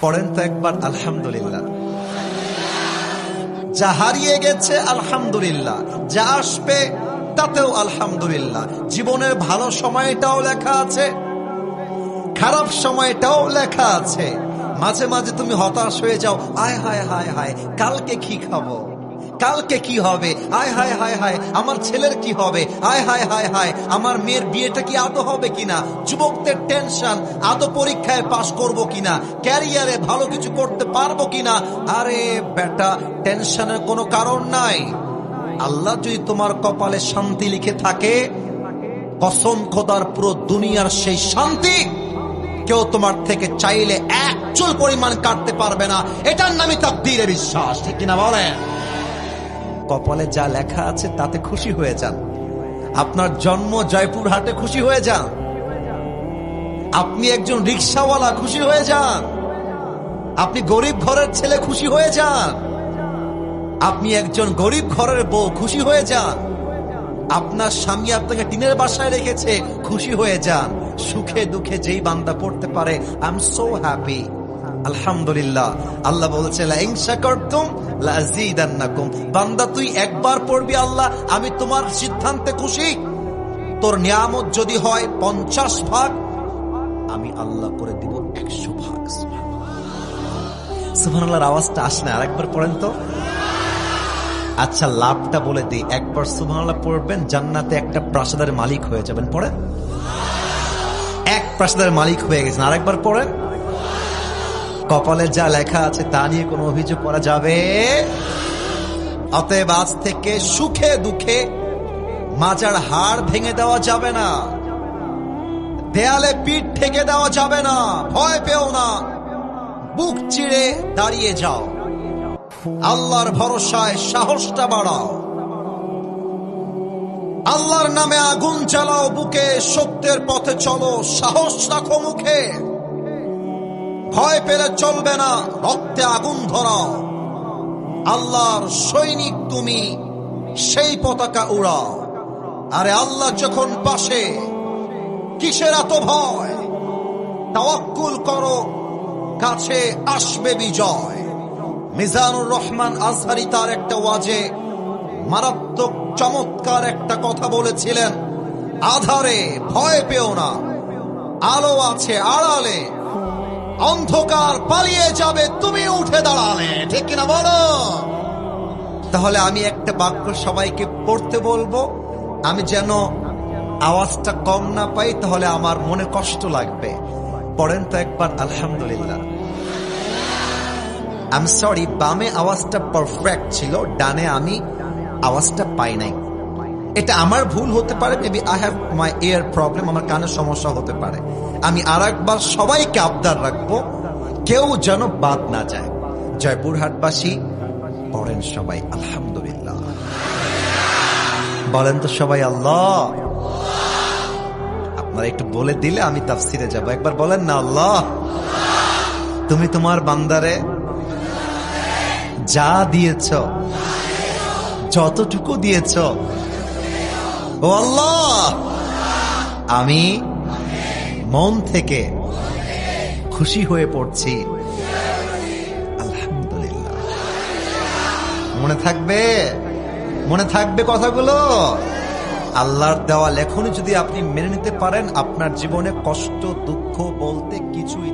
পড়েন তো একবার, আলহামদুলিল্লাহ। যা হারিয়ে গেছে, আলহামদুলিল্লাহ। যা আসবে, তাতেও আলহামদুলিল্লাহ। জীবনের ভালো সময়টাও লেখা আছে, খারাপ সময়টাও লেখা আছে। মাঝে মাঝে তুমি হতাশ হয়ে যাও, আয়, হায় হায় হায়, কালকে কি খাব? কালকে কি হবে? আয় হায় হায় হায়, আমার ছেলের কি হবে? আয় হায় হায় হায়, আমার মেয়ের বিয়েটা কি আদৌ হবে কিনা? যুবকদের টেনশন আদৌ পরীক্ষায় পাশ করব কিনা? ক্যারিয়ারে ভালো কিছু করতে পারব কিনা? আরে বেটা টেনশনের কোনো কারণ নাই। আল্লাহ যদি তোমার কপালে শান্তি লিখে থাকে, কসম খোদার পুরো দুনিয়ার সেই শান্তি কেউ তোমার থেকে চাইলে এক চুল পরিমাণ কাটতে পারবে না। এটার নামই তাকদীরে বিশ্বাস, ঠিক কিনা বলেন? কপালে যা লেখা আছে তাতে খুশি হয়ে যান। আপনার জন্ম জয়পুর হাটে খুশি হয়ে যান। আপনি একজন রিক্সাওয়ালা খুশি হয়ে যান। আপনি গরিব ঘরের ছেলে খুশি হয়ে যান। আপনি একজন গরিব ঘরের বউ খুশি হয়ে যান। আপনার স্বামী আপনাকে টিনের বাসায় রেখেছে, খুশি হয়ে যান। সুখে দুঃখে যেই বান্দা পড়তে পারে আই এম সো হ্যাপি আলহামদুলিল্লাহ। আল্লাহ বলছে বান্দা, তুই একবার পড়বি আল্লাহ, আমি তোমার সিদ্ধান্তে খুশি। তোর নিয়ামত যদি হয় পঞ্চাশ ভাগ, আমি আল্লাহ করে দিব একশো ভাগ। সুবহানাল্লাহর আওয়াজটা আসে না আরেকবার পড়েন তো। আচ্ছা লাভটা বলে দিই। একবার সুবহানাল্লাহ পড়বেন, জান্নাতে একটা প্রাসাদের মালিক হয়ে যাবেন। পড়েন? এক প্রাসাদের মালিক হয়ে গেছেন। আরেকবার পড়েন? কপালে যা লেখা আছে তা নিয়ে কোনো অভিযোগ করা যাবে? অতএব আজ থেকে সুখে দুঃখে মাজার হাড় ভেঙে দেওয়া যাবে না। দেয়ালে পিঠ ঠেকে দেওয়া যাবে না। ভয় পেও না। বুক চিড়ে দাঁড়িয়ে যাও। আল্লাহর ভরসায় সাহসটা বাড়াও। আল্লাহর নামে আগুন চালাও বুকে সত্যের পথে চলো, সাহস রাখো মুখে। ভয় পেলে চলবে না, রক্তে আগুন ধরাও। আল্লাহর সৈনিক তুমি, সেই পতাকা উড়াও। আরে আল্লাহ যখন পাশে, কিসের এত ভয়? তাওয়াক্কুল করো, কাছে আসবে বিজয়। মিজানুর রহমান আজহারি তার একটা ওয়াজে মারাত্মক চমৎকার একটা কথা বলেছিলেন, আধারে ভয় পেও না, আলো আছে আড়ালে। অন্ধকার পালিয়ে যাবে, তুমি উঠে দাঁড়ালে। ঠিক কিনা বলো? তাহলে আমি একটা বাক্য সবাইকে পড়তে বলব। আমি যেন আওয়াজটা কম না পাই, তাহলে আমার মনে কষ্ট লাগবে। পড়েন তো একবার, আলহামদুলিল্লাহ। আম সরি বামে আওয়াজটা পারফেক্ট ছিল, ডানে আমি আওয়াজটা পাই নাই। এটা আমার ভুল হতে পারে maybe I have my ear problem আমার কানের সমস্যা হতে পারে। আমি আর একবার সবাইকে আবদার রাখব, কেউ যেন বাদ না যায়। জয়পুরহাটবাসী, পড়েন সবাই, আলহামদুলিল্লাহ। বলেন তো সবাই, আল্লাহ। আপনারা একটু বলে দিলে আমি তাফসিরে যাব। একবার বলেন না, আল্লাহ। তুমি তোমার বান্দারে যা দিয়েছ, যতটুকু দিয়েছ আমি মন থেকে খুশি হয়ে পড়ছি। আলহামদুলিল্লাহ। মনে থাকবে? মনে থাকবে কথাগুলো? আল্লাহর দেওয়া লেখনী যদি আপনি মেনে নিতে পারেন, আপনার জীবনে কষ্ট, দুঃখ বলতে কিছুই